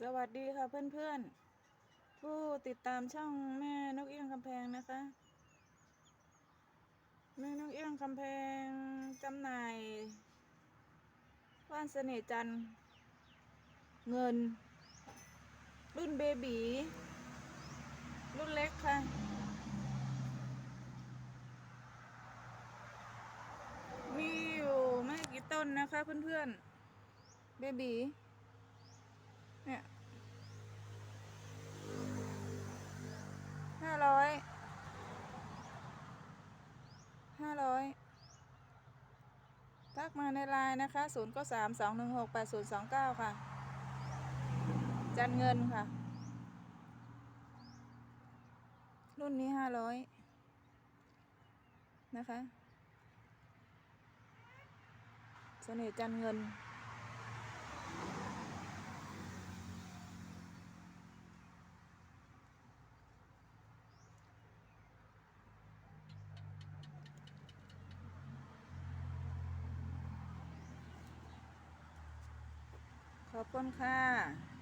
สวัสดีค่ะเพื่อนๆ ผู้ติดตามช่องแม่นกเอี้ยงคำแพงนะคะ แม่นกเอี้ยงคำแพงจำหน่ายว่านเสน่จันทร์เงิน รุ่นเบบีรุ่นเล็กค่ะ มีอยู่ไม่กี่ต้นนะคะเพื่อนๆ เบบี เนี่ยห้าร้อยห้าร้อยทักมาในไลน์นะคะศูนย์ก็สามสองหนึ่งหกแปดศูนย์สองเก้าค่ะ จันเงินค่ะ รุ่นนี้ห้าร้อยนะคะ เสน่ห์จันเงิน ขอบคุณค่ะ